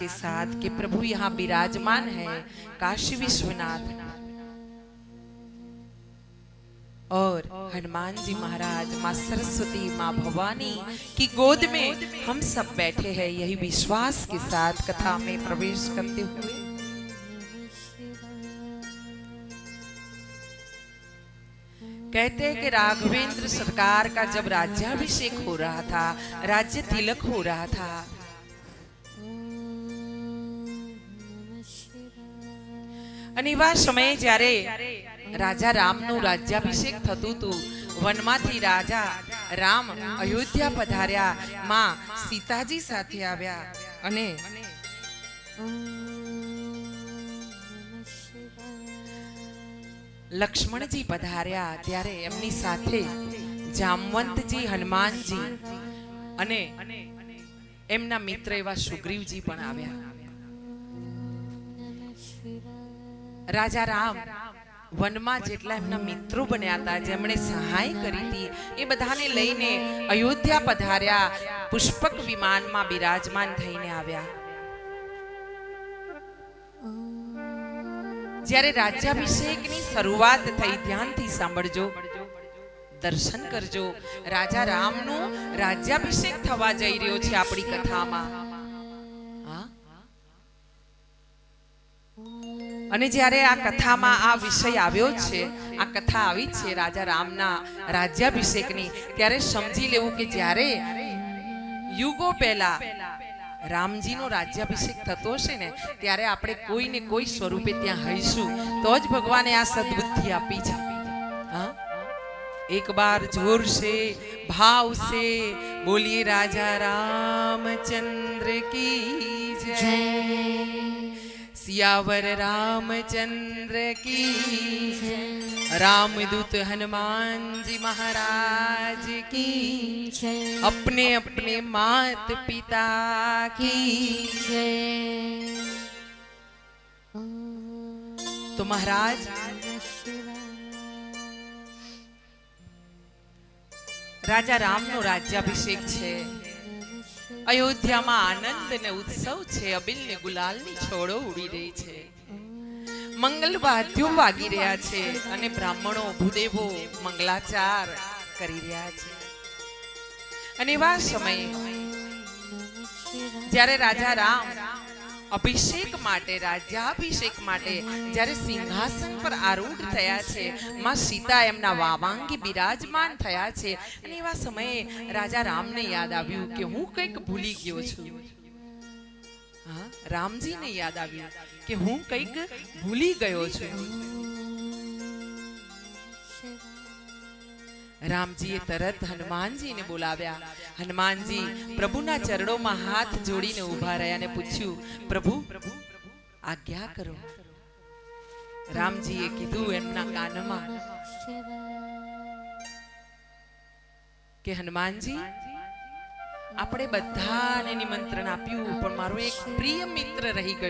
के साथ कि प्रभु यहाँ विराजमान है। काशी विश्वनाथ। और हनुमान जी महाराज, माँ सरस्वती, माँ भवानी की गोद में हम सब बैठे हैं, यही विश्वास के साथ कथा में प्रवेश करते हुए। कहते हैं कि राघवेंद्र सरकार का जब राज्याभिषेक हो रहा था, राज्य तिलक हो रहा था અને એવા સમયે જ્યારે રાજા રામનું રાજ્યાભિષેક થતું હતું, વનમાંથી રાજા રામ અયોધ્યા પધાર્યા, માં સીતાજી સાથે આવ્યા અને લક્ષ્મણજી પધાર્યા ત્યારે એમની સાથે જામવંતજી, હનુમાનજી અને એમના મિત્ર એવા સુગ્રીવજી પણ આવ્યા. રાજા રામ વનમાં જેટલા એમના મિત્રો બન્યા હતા, જેમણે સહાય કરી હતી, એ બધાને લઈને અયોધ્યા પધાર્યા, પુષ્પક વિમાનમાં બિરાજમાન થઈને આવ્યા. જ્યારે રાજ્યાભિષેકની શરૂઆત થઈ, ધ્યાનથી સાંભળજો. દર્શન કરજો. રાજા રામનું રાજ્યાભિષેક થવા જઈ રહ્યો છે આપણી કથામાં હા અને જ્યારે આ કથામાં આ વિષય આવ્યો છે, આ કથા આવી છે રાજા રામના રાજ્યાભિષેકની, ત્યારે સમજી લેવું કે જ્યારે યુગો પહેલા રામજીનો રાજ્યાભિષેક થતો હશે ને, ત્યારે આપણે કોઈને કોઈ સ્વરૂપે ત્યાં હઈશું, તો જ ભગવાને આ સદબુદ્ધિ આપી છે. હા? એક બાર જોર સે, ભાવ છે બોલીએ રાજા રામચંદ્ર કી જય. सियावर रामचंद्र की रामदूत हनुमान जी महाराज की अपने अपने मात पिता की तो महाराज રાજા રામનો રાજ્યાભિષેક છે અયોધ્યામાં આનંદ ને ઉત્સવ છે. અબિલ ને ગુલાલની છોડો ઉડી રહી છે. મંગલ વાદ્યો વાગી રહ્યા છે અને બ્રાહ્મણો, ભૂદેવો મંગલાચાર કરી રહ્યા છે. અને એવા સમયે જ્યારે રાજા રામ અભિષેક માટે, રાજ્યાભિષેક માટે જ્યારે સિંહાસન પર આરૂઢ થયા છે, માં સીતા એમના વાવાંગી બિરાજમાન થયા છે. અને એવા સમયે રાજા રામને યાદ આવ્યું કે હું કંઈક ભૂલી ગયો છું. હા, રામજીને યાદ આવ્યું કે હું કંઈક ભૂલી ગયો છું. રામજીએ તરત હનુમાનજીને બોલાવ્યા. હનુમાનજી પ્રભુના ચરણોમાં હાથ જોડીને ઊભા રહ્યા અને પૂછ્યું, પ્રભુ, આજ્ઞા કરો. રામજીએ કીધું એમના કાનમાં કે, હનુમાનજી, આપણે બધાને નિમંત્રણ આપ્યું, પણ મારો એક પ્રિય મિત્ર રહી ગયો.